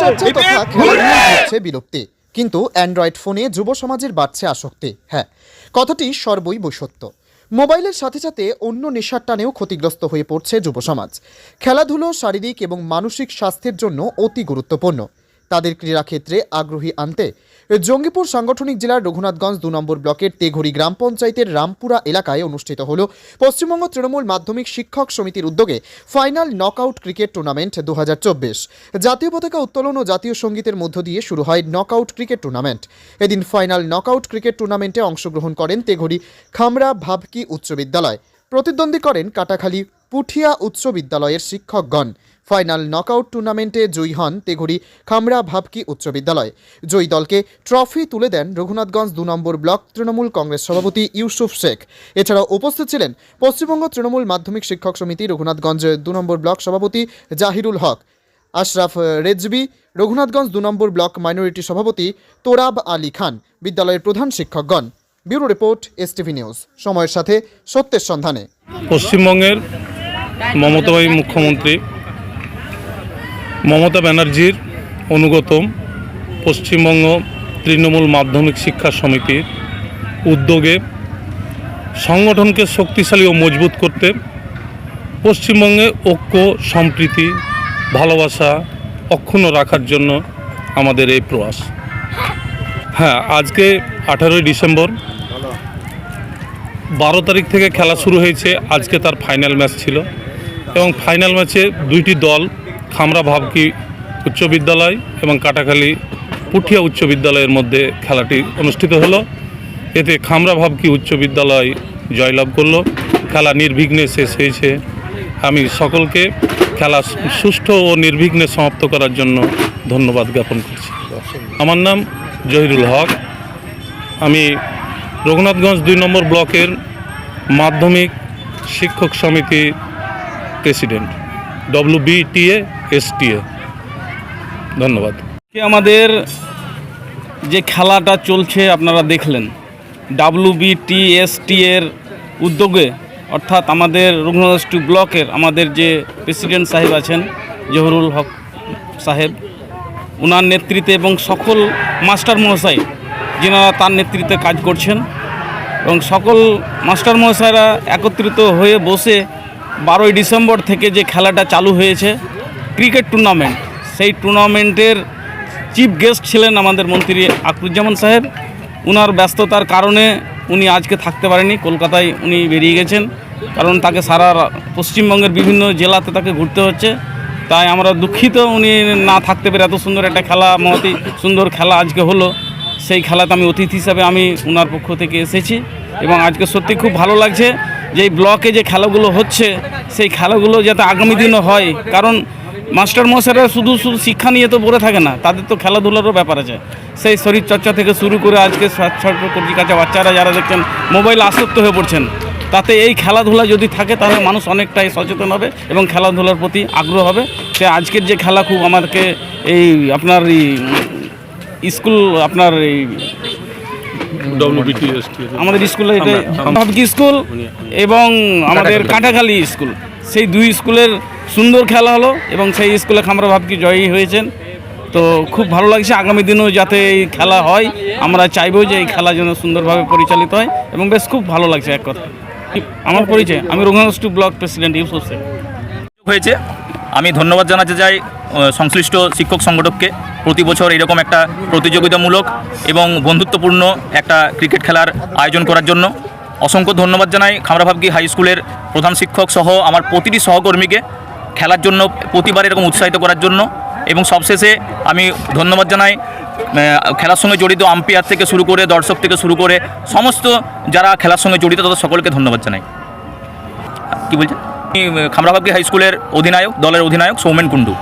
তথা হচ্ছে বিলুপ্তি। কিন্তু অ্যান্ড্রয়েড ফোনে যুব সমাজের বাড়ছে আসক্তি। হ্যাঁ কথাটি সর্বই বৈষত্য মোবাইলের সাথে সাথে অন্য নেশার টানেও ক্ষতিগ্রস্ত হয়ে পড়ছে যুব সমাজ খেলাধুলো শারীরিক এবং মানসিক স্বাস্থ্যের জন্য অতি গুরুত্বপূর্ণ। তাদের ক্রীড়াক্ষেত্রে আগ্রহী আনতে জঙ্গিপুর সাংগঠনিক জেলার রঘুনাথগঞ্জ দু নম্বর ব্লকের তেঘড়ি গ্রাম পঞ্চায়েতের রামপুরা এলাকায় অনুষ্ঠিত হল পশ্চিমবঙ্গ তৃণমূল মাধ্যমিক শিক্ষক সমিতির উদ্যোগে ফাইনাল নকআউট ক্রিকেট টুর্নামেন্ট দু হাজার চব্বিশ। জাতীয় পতাকা উত্তোলন ও জাতীয় সঙ্গীতের মধ্য দিয়ে শুরু হয় নকআউট ক্রিকেট টুর্নামেন্ট। এদিন ফাইনাল নকআউট ক্রিকেট টুর্নামেন্টে অংশগ্রহণ করেন তেঘড়ি খামরা ভাবকি উচ্চ বিদ্যালয়। প্রতিদ্বন্দ্বী করেন কাটাখালী পুঠিয়া উচ্চ বিদ্যালয়ের শিক্ষকগণ। ফাইনাল নকআউট টুর্নামেন্টে জয়ী হন তেঘড়ি খামরা ভাবকি উচ্চ বিদ্যালয়। জয়ী দলকে ট্রফি তুলে দেন রঘুনাথগঞ্জ দু নম্বর ব্লক তৃণমূল কংগ্রেস সভাপতি ইউসুফ শেখ। এছাড়াও উপস্থিত ছিলেন পশ্চিমবঙ্গ তৃণমূল মাধ্যমিক শিক্ষক সমিতি রঘুনাথগঞ্জ দু নম্বর ব্লক সভাপতি জাহিরুল হক। আশরাফ রেজবি, রঘুনাথগঞ্জ দু নম্বর ব্লক মাইনরিটি সভাপতি তোরাব আলী খান, বিদ্যালয়ের প্রধান শিক্ষকগণ। Bureau report, STV news. সময়ের সাথে সত্যের সন্ধানে। পশ্চিমবঙ্গের মমতাবাহী মুখ্যমন্ত্রী মমতা ব্যানার্জির অনুগতম পশ্চিমবঙ্গ তৃণমূল মাধ্যমিক শিক্ষা সমিতির উদ্যোগে সংগঠনকে শক্তিশালী ও মজবুত করতে পশ্চিমবঙ্গে ঐক্য, সম্প্রীতি, ভালোবাসা অক্ষুণ্ণ রাখার জন্য আমাদের এই প্রয়াস। হ্যাঁ আজকে আঠারোই ডিসেম্বর, বারো তারিখ থেকে খেলা শুরু হয়েছে। আজকে তার ফাইনাল ম্যাচ ছিল এবং ফাইনাল ম্যাচে দুইটি দল খামরা ভাবকি উচ্চ বিদ্যালয় এবং কাটাখালী পুঠিয়া উচ্চ বিদ্যালয়ের মধ্যে খেলাটি অনুষ্ঠিত হলো। এতে খামরা ভাবকি উচ্চ বিদ্যালয় জয়লাভ করল। খেলা নির্বিঘ্নে শেষ হয়েছে। আমি সকলকে খেলা সুষ্ঠু ও নির্বিঘ্নে সমাপ্ত করার জন্য ধন্যবাদ জ্ঞাপন করছি। আমার নাম জহিরুল হক। আমি রঘুনাথগঞ্জ দুই নম্বর ব্লকের মাধ্যমিক শিক্ষক সমিতির প্রেসিডেন্ট। W BTA STA. ধন্যবাদ। আমাদের যে খেলাটা চলছে আপনারা দেখলেন ডাব্লিউবিটিএসটি এর উদ্যোগে, অর্থাৎ আমাদের রঘুনাথ টু ব্লকের আমাদের যে প্রেসিডেন্ট সাহেব আছেন, জহরুল হক সাহেব ওনার নেতৃত্বে এবং সকল মাস্টার মহাশয়, যিনারা তার নেতৃত্বে কাজ করছেন, এবং সকল মাস্টার মহাশয়রা একত্রিত হয়ে বসে বারোই ডিসেম্বর থেকে যে খেলাটা চালু হয়েছে ক্রিকেট টুর্নামেন্ট। সেই টুর্নামেন্টের চিফ গেস্ট ছিলেন আমাদের মন্ত্রী আকরুজ্জামান সাহেব। উনার ব্যস্ততার কারণে উনি আজকে থাকতে পারেনি কলকাতায় উনি বেরিয়ে গেছেন। কারণ তাকে সারা পশ্চিমবঙ্গের বিভিন্ন জেলাতে তাকে ঘুরতে হচ্ছে। তাই আমরা দুঃখিত উনি না থাকতে পেরে এত সুন্দর একটা খেলা, মহতি সুন্দর খেলা আজকে হলো। সেই খেলাতে আমি অতিথি হিসাবে আমি ওনার পক্ষ থেকে এসেছি এবং আজকে সত্যি খুব ভালো লাগছে যে ব্লকে যে খেলাগুলো হচ্ছে, সেই খেলাগুলো যাতে আগামী দিনও হয়। কারণ মাস্টার মশাইরা শুধু শুধু শিক্ষা নিয়ে তো পড়ে থাকে না তাদের তো খেলাধুলারও ব্যাপার আছে। সেই শরীর চর্চা থেকে শুরু করে আজকে কচি কাঁচা বাচ্চারা যারা দেখছেন মোবাইল আসক্ত হয়ে পড়ছেন তাতে এই খেলাধুলা যদি থাকে তাহলে মানুষ অনেকটাই সচেতন হবে এবং খেলাধুলার প্রতি আগ্রহ হবে। সে আজকের যে খেলা খুব আমাদেরকে এই আপনার এই স্কুল আপনার এই আমাদের স্কুলে এটা স্কুল এবং আমাদের কাঁটাখালী। স্কুল। সেই দুই স্কুলের সুন্দর খেলা হলো এবং সেই স্কুলে খামরা ভাবকি জয়ী হয়েছেন। তো খুব ভালো লাগছে, আগামী দিনেও যাতে এই খেলা হয়, আমরা চাইব যে এই খেলা যেন সুন্দরভাবে পরিচালিত হয় এবং বেশ খুব ভালো লাগছে এক কথা। আমার পরিচয়, আমি রঘুনাথ ব্লক প্রেসিডেন্ট ইউসুফ শেখ হয়েছে। আমি ধন্যবাদ জানাতে চাই সংশ্লিষ্ট শিক্ষক সংগঠককে। প্রতি বছর এরকম একটা প্রতিযোগিতামূলক এবং বন্ধুত্বপূর্ণ একটা ক্রিকেট খেলার আয়োজন করার জন্য। অসংখ্য ধন্যবাদ জানাই খামরাভাবকি হাই স্কুলের প্রধান শিক্ষক সহ আমার প্রতিটি সহকর্মীকে খেলার জন্য প্রতিবার এরকম উৎসাহিত করার জন্য। এবং সবশেষে আমি ধন্যবাদ জানাই খেলার সঙ্গে জড়িত আম্পায়ার থেকে শুরু করে, দর্শক থেকে শুরু করে, সমস্ত যারা খেলার সঙ্গে জড়িত তাদের সকলকে ধন্যবাদ জানাই। কি বলছেন? আমি খামরাভাবকি হাই স্কুলের অধিনায়ক, দলের অধিনায়ক সৌমেন কুণ্ডু।